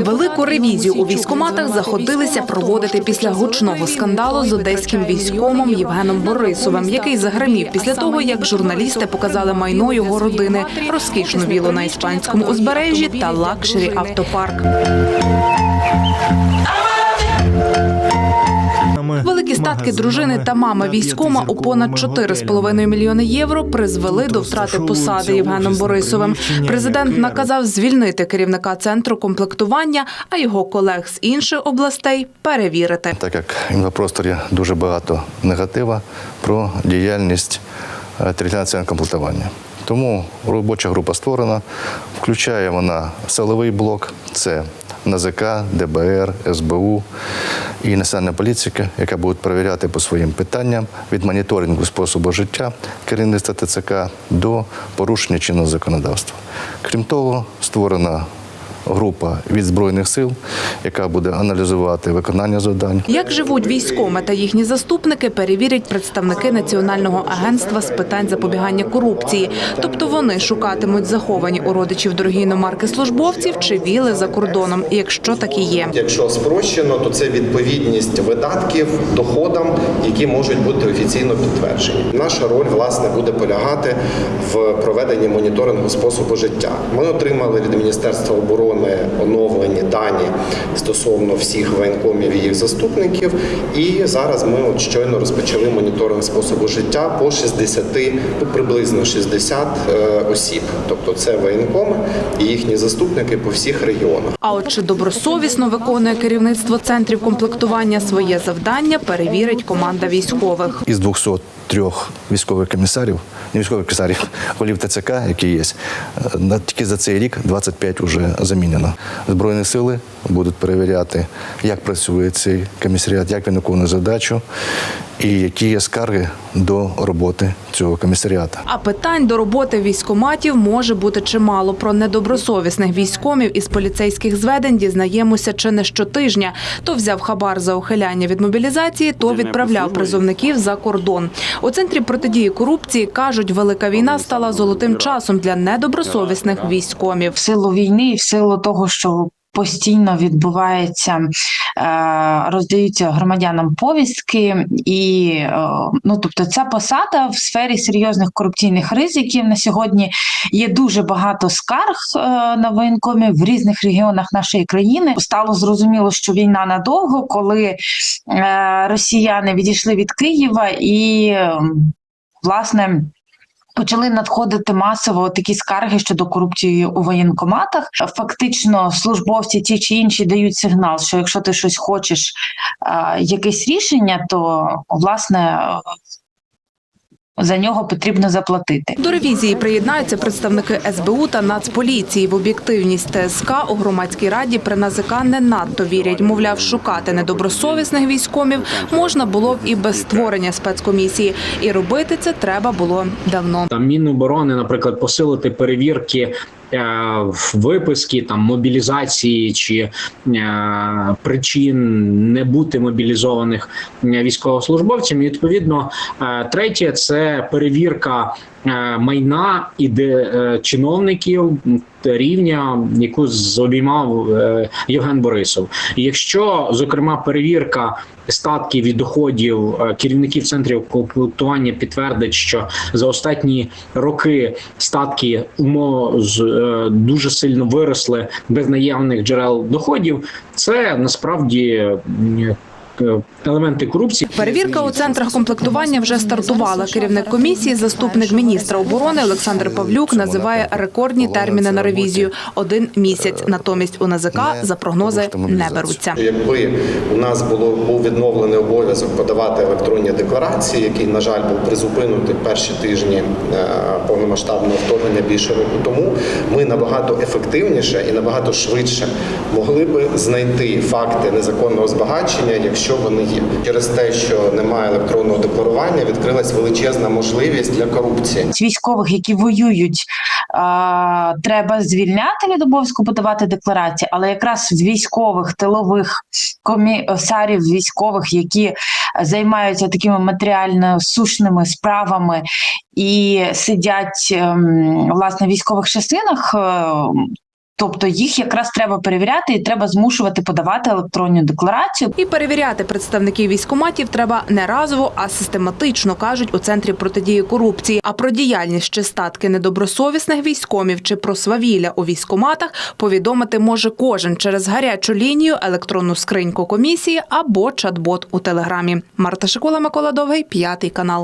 Велику ревізію у військоматах заходилися проводити після гучного скандалу з одеським військомом Євгеном Борисовим, який загримів після того, як журналісти показали майно його родини, розкішну вілу на іспанському узбережжі та лакшері автопарк. Статки дружини та мами військома у понад 4,5 мільйони євро призвели до втрати посади Євгеном Борисовим. Президент наказав звільнити керівника центру комплектування, а його колег з інших областей перевірити. так як в інфопросторі дуже багато негатива про діяльність е, територіального комплектування. Тому робоча група створена, включає вона силовий блок, це НАЗК, ДБР, СБУ і Національна поліція, яка буде перевіряти по своїм питанням від моніторингу способу життя керівництва ТЦК до порушення чинного законодавства. Крім того, створена група від збройних сил, яка буде аналізувати виконання завдань. Як живуть військоми та їхні заступники, перевірять представники Національного агентства з питань запобігання корупції. Тобто вони шукатимуть заховані у родичів дорогі іномарки службовців чи віли за кордоном, якщо такі є. Якщо спрощено, то це відповідність видатків доходам, які можуть бути офіційно підтверджені. Наша роль власне буде полягати в проведенні моніторингу способу життя. Ми отримали від Міністерства оборони оновлені дані стосовно всіх воєнкомів і їх заступників. І зараз ми от щойно розпочали моніторинг способу життя по 60, ну, приблизно 60 е, осіб. Тобто це воєнкоми і їхні заступники по всіх регіонах. А от чи добросовісно виконує керівництво центрів комплектування своє завдання, перевірить команда військових. Із 203 військових комісарів, не військових комісарів, голів ТЦК, які є, е, на- тільки за цей рік 25 вже замінено. Збройні сили будуть перевіряти, як працює цей комісаріат, як він виконує задачу і які є скарги до роботи цього комісаріата. А питань до роботи військоматів може бути чимало. Про недобросовісних військомів із поліцейських зведень дізнаємося чи не щотижня. То взяв хабар за ухиляння від мобілізації, то відправляв призовників за кордон. У центрі протидії корупції кажуть, велика війна стала золотим часом для недобросовісних військомів. в силу війни і в силу того, що постійно відбувається, е, роздаються громадянам повістки, і е, ну тобто ця посада в сфері серйозних корупційних ризиків на сьогодні є дуже багато скарг е, на воєнкомів в різних регіонах нашої країни. Стало зрозуміло, що війна надовго, коли росіяни відійшли від Києва і е, власне. Почали надходити масово такі скарги щодо корупції у воєнкоматах. Фактично, службовці ті чи інші дають сигнал, що якщо ти щось хочеш, якесь рішення, то власне за нього потрібно заплатити. До ревізії приєднаються представники СБУ та Нацполіції. В об'єктивність ТСК у громадській раді при НАЗК не надто вірять. Мовляв, шукати недобросовісних військомів можна було б і без створення спецкомісії. І робити це треба було давно. там Міноборони, наприклад, посилити перевірки. Е, Виписки там мобілізації чи е, причин не бути мобілізованих військовослужбовцями. І відповідно, е, третє це перевірка е, майна і де е, чиновників рівня, яку зобіймав е, Євген Борисов. І якщо зокрема перевірка статків і доходів е, керівників центрів комплектування підтвердить, що за останні роки статки умов е, дуже сильно виросли без наявних джерел доходів, це насправді е, елементи корупції. Перевірка у центрах комплектування вже стартувала. Керівник комісії, заступник міністра оборони Олександр Павлюк називає рекордні терміни на ревізію один місяць. Натомість у НАЗК за прогнози не беруться. Якби у нас було був відновлений обов'язок подавати електронні декларації, який, на жаль, був призупинений перші тижні е, повномасштабного вторгнення більше року тому, ми набагато ефективніше і набагато швидше могли би знайти факти незаконного збагачення, якщо вони є. Через те, що немає електронного декларування, відкрилась величезна можливість для корупції. Військових, які воюють, треба звільняти від обов'язку подавати декларації, але якраз військових тилових комісарів, військових, які займаються такими матеріально сушними справами і сидять ем, власне військових частинах. Тобто їх якраз треба перевіряти і треба змушувати подавати електронну декларацію. І перевіряти представників військоматів треба не разово, а систематично, кажуть у центрі протидії корупції. А про діяльність чи статки недобросовісних військомів чи про свавілля у військоматах повідомити може кожен через гарячу лінію, електронну скриньку комісії або чат-бот у телеграмі. Марта Шикула, Микола Довгий, п'ятий канал.